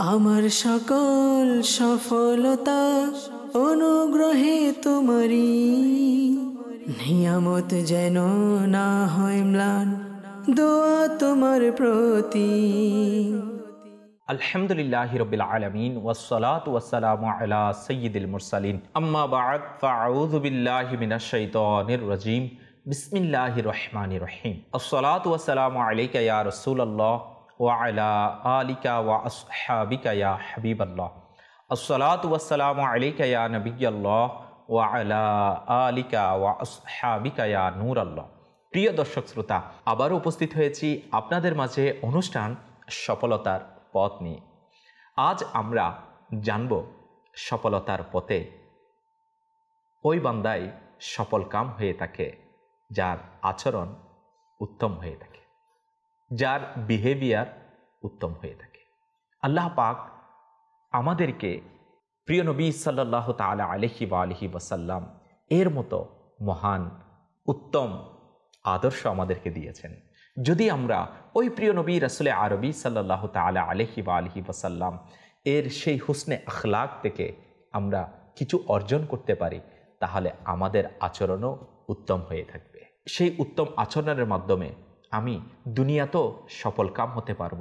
আমার সকল সফলতা অনুগ্রহে তোমারি নিয়ামত যেন না হয় ম্লান, দোয়া তোমার প্রতি। আলহামদুলিল্লাহ রবিল আলমিন ওসলাত ওয়াসালাম আলা সৈয়দুল মুরসালিন। আম্মা বাদ, ফাউযু বিল্লাহি মিনাশ শাইতানির রাজিম। বিসমিল্লাহির রহমানির রহিম। আসসালাতু ওয়াসসালামু আলাইকা ইয়া রাসূলুল্লাহ। ওয়া আলা আলিকা ওয়া ওয়া প্রিয় দর্শক শ্রোতা, আবারও উপস্থিত হয়েছি আপনাদের মাঝে অনুষ্ঠান সফলতার পথ নিয়ে। আজ আমরা জানব সফলতার পথে ওই বান্দায় সফল কাম হয়ে থাকে, যার আচরণ উত্তম হয়ে থাকে। যার বিহেভিয়ার উত্তম হয়ে থাকে। আল্লাহ পাক আমাদেরকে প্রিয় নবী সাল্লাহ তালা আলহি বা আলহি ওয়াসাল্লাম এর মতো মহান, উত্তম আদর্শ আমাদেরকে দিয়েছেন। যদি আমরা ওই প্রিয় নবী রসুল আরবি সাল্লাহ তালা আলহি বা আলহি ওয়াসাল্লাম এর সেই হুসনে আখলাক থেকে আমরা কিছু অর্জন করতে পারি, তাহলে আমাদের আচরণও উত্তম হয়ে থাকবে। সেই উত্তম আচরণের মাধ্যমে আমি দুনিয়াতেও সফল কাম হতে পারব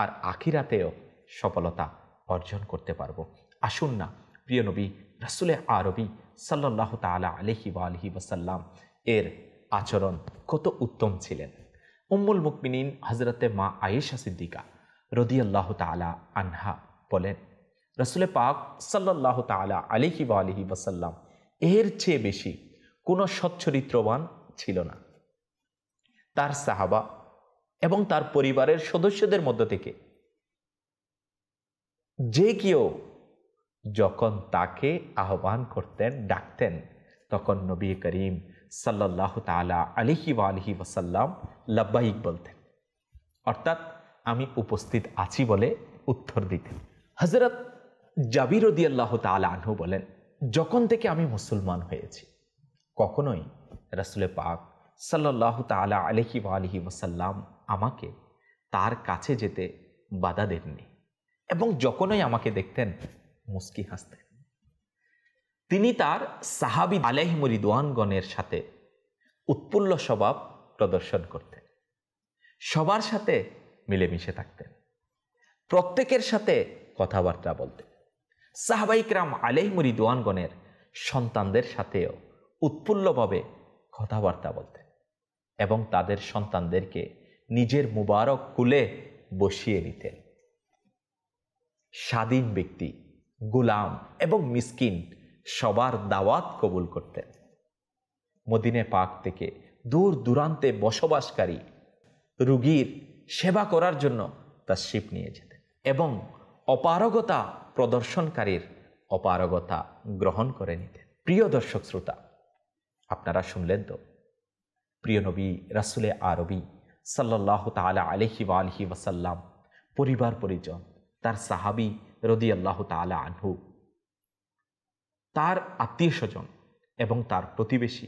আর আখিরাতেও সফলতা অর্জন করতে পারব। আসুন না, প্রিয় নবী, রসুল আরবি সাল্লাহ তালা আলহি বা আলহি ওয়াসাল্লাম এর আচরণ কত উত্তম ছিলেন। উম্মুল মুকমিনিন হজরতে মা আয়েশা সিদ্দিকা রদিয়াল্লাহ তালা আনহা বলেন, রসুলে পাক সাল্লাহ তালা আলিহি বা আলিহি ওয়াসাল্লাম এর চেয়ে বেশি কোনো সচ্চরিত্রবান ছিল না। তার সাহাবা এবং তার পরিবারের সদস্যদের মধ্য থেকে। যে কেউ যখন তাকে আহ্বান করতেন, ডাকতেন, তখন নবী করিম সাল্লাহ তালা আলিহি বা আলহি ওয়াসাল্লাম লাব্বাহিক বলতেন। অর্থাৎ আমি উপস্থিত আছি বলে উত্তর দিতেন। হজরত জাবির আল্লাহ তালা আনহু বলেন, যখন থেকে আমি মুসলমান হয়েছি, কখনোই রসুলে পাক সাল্লাহ তালা আলহি আলহি ওসাল্লাম আমাকে তার কাছে যেতে বাধা দেননি এবং যখনই আমাকে দেখতেন, মুস্কি হাসতেন। তিনি তার সাহাবি আলহিমরিদওয়ানগণের সাথে উৎপুল্ল স্বভাব প্রদর্শন করতেন। সবার সাথে মিলেমিশে থাকতেন। প্রত্যেকের সাথে কথাবার্তা বলতেন। সাহাবাইকরাম আলহিমরিদওয়ানগণের সন্তানদের সাথেও উৎফুল্লভাবে কথাবার্তা বলতেন। এবং তাদের সন্তানদেরকে নিজের মুবারক কুলে বসিয়ে নিতেন। স্বাধীন ব্যক্তি, গুলাম এবং মিসকিন সবার দাওয়াত কবুল করতেন। মদিনে পাক থেকে দূর দূরান্তে বসবাসকারী রুগীর সেবা করার জন্য তার শিপ নিয়ে যেতেন এবং অপারগতা প্রদর্শনকারীর অপারগতা গ্রহণ করে নিতেন। প্রিয় দর্শক, শ্রোতা, আপনারা শুনলেন তো? প্রিয় নবী, রাসুলে আরবি সাল্লাহ তালা আলহি বা আলহি ওয়াসাল্লাম, পরিবার পরিজন, তার সাহাবি রদি আল্লাহ তালা আনহু, তার আত্মীয় স্বজন এবং তার প্রতিবেশী,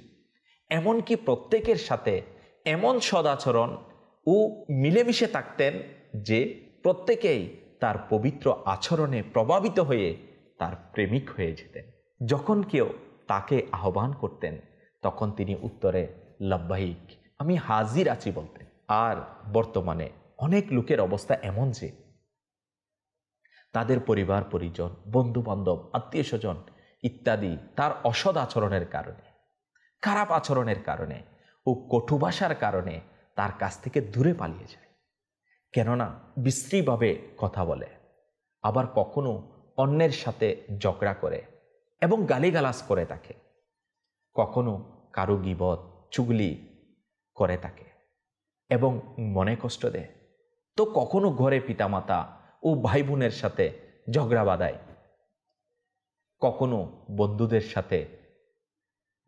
এমনকি প্রত্যেকের সাথে এমন সদাচরণ ও মিলেমিশে থাকতেন যে প্রত্যেকেই তার পবিত্র আচরণে প্রভাবিত হয়ে তার প্রেমিক হয়ে যেতেন। যখন কেউ তাকে আহ্বান করতেন, তখন তিনি উত্তরে লব্বাহিক আমি হাজির আছি বলতে। আর বর্তমানে অনেক লোকের অবস্থা এমন যে, তাদের পরিবার, পরিজন বন্ধু বান্ধব আত্মীয় স্বজন ইত্যাদি তার অসৎ আচরণের কারণে, খারাপ আচরণের কারণে ও ভাষার কারণে তার কাছ থেকে দূরে পালিয়ে যায়। কেননা বিশ্রীভাবে কথা বলে, আবার কখনো অন্যের সাথে ঝগড়া করে এবং গালিগালাজ করে তাকে। কখনো কারও গিবত চুগলি করে তাকে এবং মনে কষ্ট দেয়। তো কখনো ঘরে পিতামাতা ও ভাই বোনের সাথে ঝগড়া বাঁধায়? কখনো বন্ধুদের সাথে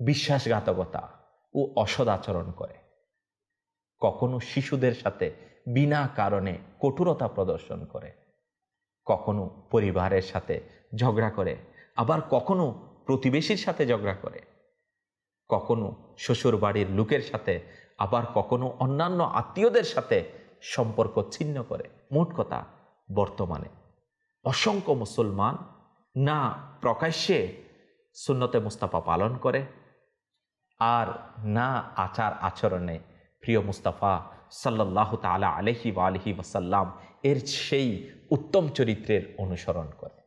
বিশ্বাসঘাতকতা ও অসদ আচরণ করে? কখনো শিশুদের সাথে বিনা কারণে কঠোরতা প্রদর্শন করে? কখনো পরিবারের সাথে ঝগড়া করে? আবার কখনো প্রতিবেশীর সাথে ঝগড়া করে? কখনো শ্বশুর বাড়ির লোকের সাথে, আবার কখনো অন্যান্য আত্মীয়দের সাথে সম্পর্ক ছিন্ন করে। মোট কথা, বর্তমানে অসংখ্য মুসলমান না প্রকাশ্যে সুন্নতে মুস্তাফা পালন করে আর না আচার আচরণে প্রিয় মুস্তাফা সাল্লাহ তালা আলহি বা আলহি ওয়াসাল্লাম এর সেই উত্তম চরিত্রের অনুসরণ করে।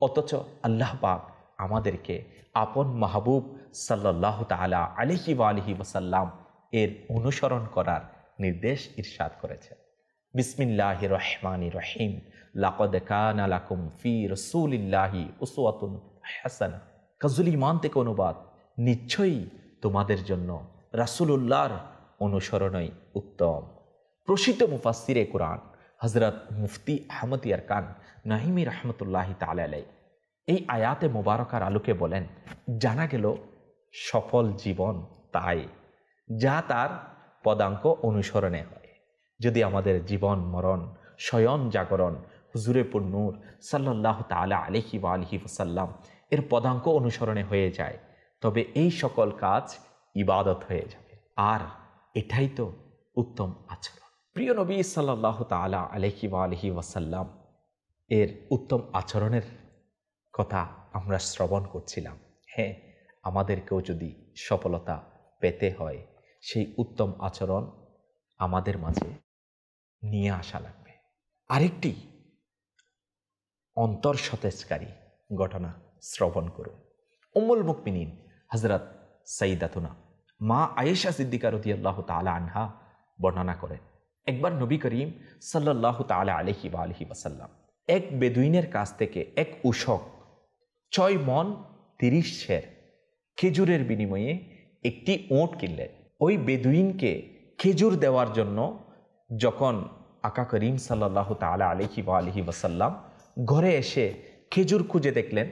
অথচ আল্লাহ পাক আমাদেরকে আপন মাহবুব সাল্লাহ তালা আলহি বা আলহি ওয়াসাল্লাম এর অনুসরণ করার নির্দেশ ইরশাদ করেছেন বিসমিল্লাহ রহমান রহিম। লাকদ কান লাকুম ফি রসুলিল্লাহি উসওয়াতুন হাসানা। কাজুল ইমান থেকে অনুবাদ। নিশ্চয়ই তোমাদের জন্য রাসুলুল্লাহর অনুসরণই উত্তম। প্রসিদ্ধ মুফাসিরে কোরআন হজরত মুফতি আহমদ ইয়ারকান নাহিমি রহমতুল্লাহি তালাই এই আয়াতে মোবারকার আলোকে বলেন, জানা গেল, সফল জীবন তাই, যা তার পদাঙ্ক অনুসরণে হয়। যদি আমাদের জীবন মরণ স্বয়ং জাগরণ, হুজুরে পুন্নুর সাল্লাহ তালা আলহি বা আলহি ওসাল্লাম এর পদাঙ্ক অনুসরণে হয়ে যায়, তবে এই সকল কাজ ইবাদত হয়ে যাবে। আর এটাই তো উত্তম আচরণ। প্রিয় নবী সাল্লাহ তালা আলহি বা আলহি ওয়াসাল্লাম, এর উত্তম আচরণের কথা আমরা শ্রবণ করছিলাম। হ্যাঁ আমাদেরকেও যদি সফলতা পেতে হয়, সেই উত্তম আচরণ আমাদের মাঝে নিয়ে আসা লাগবে। আরেকটি অন্তর সতেজকারী ঘটনা শ্রবণ করুন। উমুল মুকমিনিন হজরত সঈদাতুনা মা আয়েশা সিদ্দিকা রদি আল্লাহ তালা আনহা বর্ণনা করেন, একবার নবী করিম সাল্লাহ তালা আলহি বা আলহি ওয়াসাল্লাম এক বেদুইনের কাছ থেকে এক উষক ছয় মন তিরিশ শের খেজুরের বিনিময়ে একটি ওঁট কিনলেন ওই বেদুইনকে খেজুর দেওয়ার জন্য যখন আকা করিম সাল্লাহ তালা আলহি বা আলহি ওয়াসাল্লাম ঘরে এসে খেজুর খুঁজে দেখলেন,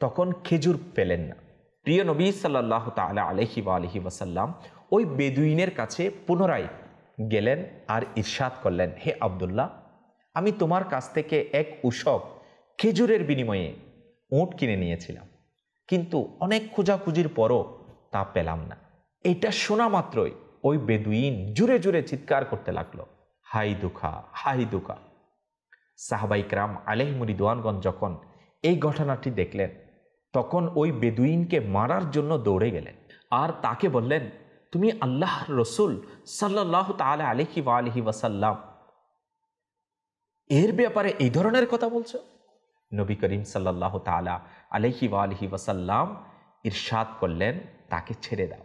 তখন খেজুর পেলেন না। প্রিয় নবী সাল্লাহ তালা আলহি বা আলহি ওয়াসাল্লাম ওই বেদুইনের কাছে পুনরায় গেলেন আর ইরশাদ করলেন, হে আবদুল্লাহ, আমি তোমার কাছ থেকে এক উষক খেজুরের বিনিময়ে ওঁট কিনে নিয়েছিলাম। কিন্তু অনেক খোঁজাখুঁজির পরও তা পেলাম না। এটা শোনা মাত্রই ওই বেদুইন জুড়ে জুড়ে চিৎকার করতে লাগল, হাই দুখা হাই দুখা। সাহাবাইকরাম আলেহ মুরিদওয়ানগঞ্জ যখন এই ঘটনাটি দেখলেন, তখন ওই বেদুইনকে মারার জন্য দৌড়ে গেলেন আর তাকে বললেন, তুমি আল্লাহ রসুল সাল্লাহ তালা আলহি ওয়া আলহি ওয়াসাল্লাম। এর ব্যাপারে এই ধরনের কথা বলছো? নবী করিম সাল্লাহ তালা আলহি আলহি ওয়াসাল্লাম ইরশাদ করলেন, তাকে ছেড়ে দাও।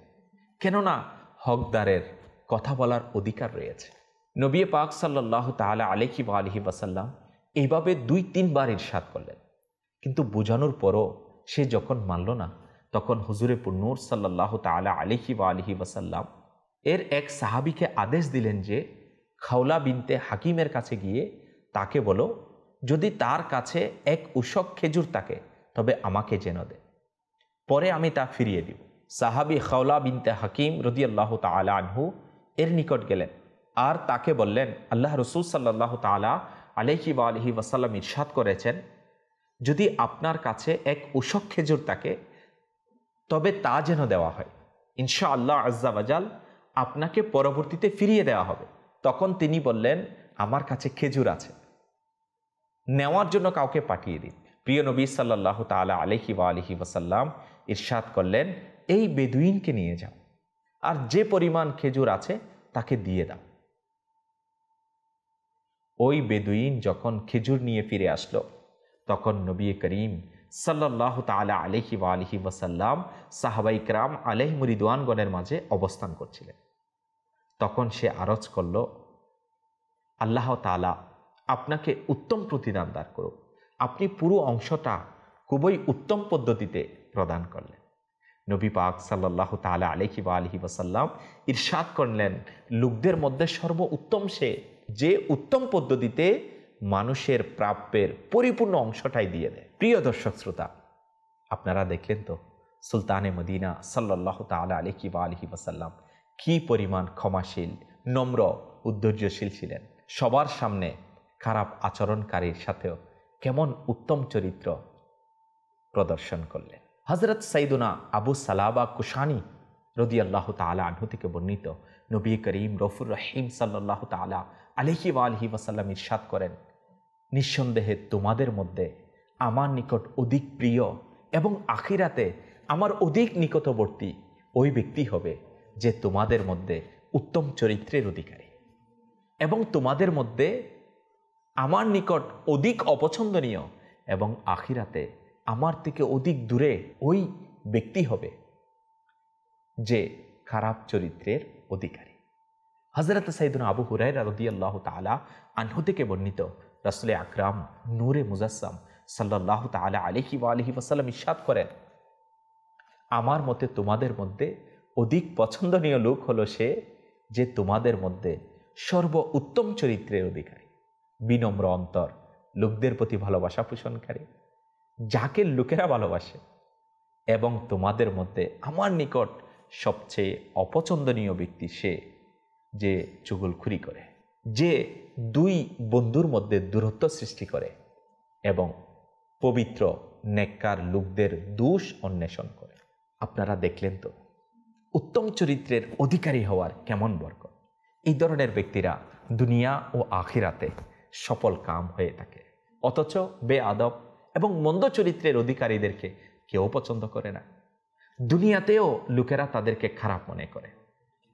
কেননা হকদারের কথা বলার অধিকার রয়েছে। নবী পাক সাল্লাহ তালা আলহি আলহি ওয়াসাল্লাম এইভাবে দুই তিনবার ইরশাদ করলেন। কিন্তু বোঝানোর পরও সে যখন মানল না, তখন হুজুরে পুন্নুর সাল্লাহ তালা আলিহি বা আলিহি ওয়াসাল্লাম এর এক সাহাবিকে আদেশ দিলেন যে, খাওলা বিনতে হাকিমের কাছে গিয়ে তাকে বলো যদি তার কাছে এক উষক খেজুর থাকে, তবে আমাকে যেন দে। পরে আমি তা ফিরিয়ে দিব। সাহাবি খাওলা বিনতে হাকিম রদিয়াল্লাহ তালা আনহু এর নিকট গেলেন। আর তাকে বললেন, আল্লাহ রসুল সাল্লাহ তালা আলহি বা আলহি ওয়াসাল্লাম ইরশাদ করেছেন, যদি আপনার কাছে এক উষক খেজুর থাকে, তবে তা যেন দেওয়া হয়। ইনশা আল্লাহ আজ্জাবাজাল আপনাকে পরবর্তীতে ফিরিয়ে দেওয়া হবে। তখন তিনি বললেন, আমার কাছে খেজুর আছে। নেওয়ার জন্য কাউকে পাঠিয়ে দিন। প্রিয় নবী সাল্লাহ তালা আলহি বা আলহি ওসাল্লাম ইরশাদ করলেন, এই বেদুইনকে নিয়ে যাও। আর যে পরিমাণ খেজুর আছে, তাকে দিয়ে দাও। ওই বেদুইন যখন খেজুর নিয়ে ফিরে আসলো, তখন নবী করিম সাল্লাহ তালা আলহি বা আলহি ওয়াসাল্লাম সাহাবাই ক্রাম আলহ মুরিদওয়ানগণের মাঝে অবস্থান করছিলেন। তখন সে আরজ করল, আল্লাহ তালা আপনাকে উত্তম প্রতিদান দান করুক। আপনি পুরো অংশটা খুবই উত্তম পদ্ধতিতে প্রদান করলেন। নবী পাক সাল্লাহ তালা আলহি বা আলহি ওয়াসাল্লাম ইরশাদ করলেন, লোকদের মধ্যে সর্ব উত্তম সে, যে উত্তম পদ্ধতিতে মানুষের প্রাপ্যের পরিপূর্ণ অংশটাই দিয়ে দেয়। প্রিয় দর্শক শ্রোতা, আপনারা দেখলেন তো সুলতানে মদিনা সাল্লাহ তালা আলহি বা আলহি ওয়াসাল্লাম কী পরিমাণ ক্ষমাশীল, নম্র, উদ্ধর্যশীল ছিলেন। সবার সামনে খারাপ আচরণকারীর সাথেও কেমন উত্তম চরিত্র প্রদর্শন করলেন। হজরত সাইদুনা আবু সালাবা কুশানি রদি আল্লাহ তালা আনহু থেকে বর্ণিত নবী করিম রফুর রহিম সাল্লাহ তালা আলহি আলহি ওয়াসাল্লাম ইরশাদ করেন, নিঃসন্দেহে তোমাদের মধ্যে আমার নিকট অধিক প্রিয় এবং আখিরাতে আমার অধিক নিকটবর্তী ওই ব্যক্তি হবে যে তোমাদের মধ্যে উত্তম চরিত্রের অধিকারী এবং তোমাদের মধ্যে আমার নিকট অধিক অপছন্দনীয় এবং আখিরাতে আমার থেকে অধিক দূরে ওই ব্যক্তি হবে যে খারাপ চরিত্রের অধিকারী। হজরত সাইদুন আবু হুরাই রদি আল্লাহ তালা আনহু থেকে বর্ণিত রসলে আকরাম নূরে মুজাসম সাল্লাহ তালা আলহি আলহি ওসাল্লাম ইস্বাদ করেন, আমার মতে তোমাদের মধ্যে অধিক পছন্দনীয় লোক হলো সে যে তোমাদের মধ্যে সর্ব উত্তম চরিত্রের অধিকারী। বিনম্র অন্তর, লোকদের প্রতি ভালোবাসা পোষণকারী, যাকে লোকেরা ভালোবাসে এবং তোমাদের মধ্যে আমার নিকট সবচেয়ে অপছন্দনীয় ব্যক্তি সে যে চুগলখুরি করে, যে দুই বন্ধুর মধ্যে দূরত্ব সৃষ্টি করে এবং পবিত্র নেককার লোকদের দোষ অন্বেষণ করে। আপনারা দেখলেন তো, উত্তম চরিত্রের অধিকারী হওয়ার কেমন বরকত। এই ধরনের ব্যক্তিরা দুনিয়া ও আখিরাতে সফল কাম হয়ে থাকে। অথচ বে আদব এবং মন্দ চরিত্রের অধিকারীদেরকে কেউ পছন্দ করে না। দুনিয়াতেও লোকেরা তাদেরকে খারাপ মনে করে।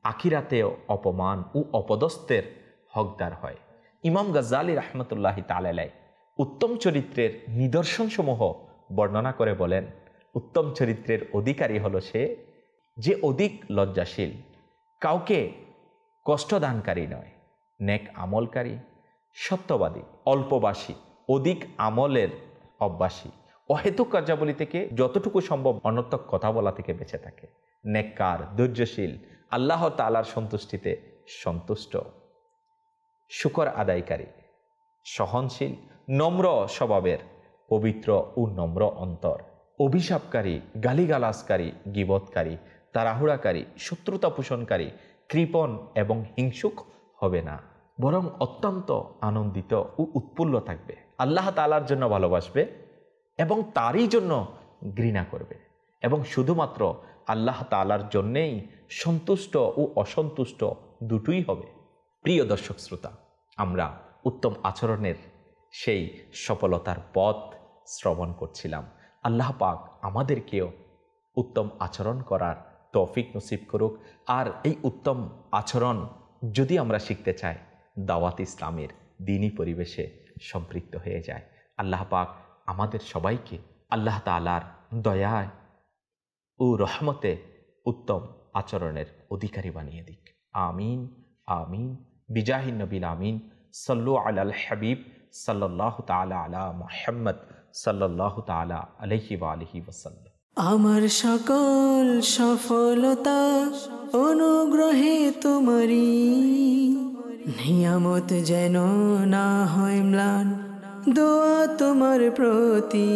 আখিরাতেও অপমান ও অপদস্থের হকদার হয়। ইমাম গজ্জালি রহমতুল্লাহ তালাই উত্তম চরিত্রের নিদর্শনসমূহ বর্ণনা করে বলেন, উত্তম চরিত্রের অধিকারী হলো সে যে অধিক লজ্জাশীল, কাউকে কষ্টদানকারী নয়, নেক আমলকারী সত্যবাদী, অল্পবাসী, অধিক আমলের অভ্যাসী। অহেতুক কার্যাবলী থেকে যতটুকু সম্ভব অনর্থক কথা বলা থেকে বেঁচে থাকে। নেককার, ধৈর্যশীল, আল্লাহ তালার সন্তুষ্টিতে সন্তুষ্ট। শুকর আদায়কারী, সহনশীল, নম্র স্বভাবের, পবিত্র ও নম্র অন্তর। অভিশাপকারী গালিগালাসকারী গিবৎকারী, তাড়াহুড়াকারী শত্রুতা পোষণকারী কৃপণ এবং হিংসুক হবে না। বরং অত্যন্ত আনন্দিত ও উৎফুল্ল থাকবে। আল্লাহ তালার জন্য ভালোবাসবে এবং তারই জন্য ঘৃণা করবে এবং শুধুমাত্র আল্লাহ তালার জন্যেই সন্তুষ্ট ও অসন্তুষ্ট দুটোই হবে। প্রিয় দর্শক শ্রোতা, আমরা উত্তম আচরণের সেই সফলতার পথ শ্রবণ করছিলাম। আল্লাহ পাক আমাদেরকেও উত্তম আচরণ করার তৌফিক নসিব করুক। আর এই উত্তম আচরণ যদি আমরা শিখতে চাই দাওয়াত ইসলামের দিনই পরিবেশে সম্পৃক্ত হয়ে যায়। আল্লাহ পাক আমাদের সবাইকে আল্লাহ তালার দয়ায় ও রহমতে উত্তম আচরণের অধিকারী বানিয়ে দিক। আমিন আমিন। বিজাহিন নবীল আমিন। সল্লু আলাল হাবিব সাল্লাহ তালা আলা মোহাম্মদ সাল্লাহ তালা আলহি আলহি ওসাল্লাম আমার সকল সফলতা অনুগ্রহে তোমারি নিয়ামত যেন না হয় ম্লান দোয়া তোমার প্রতি।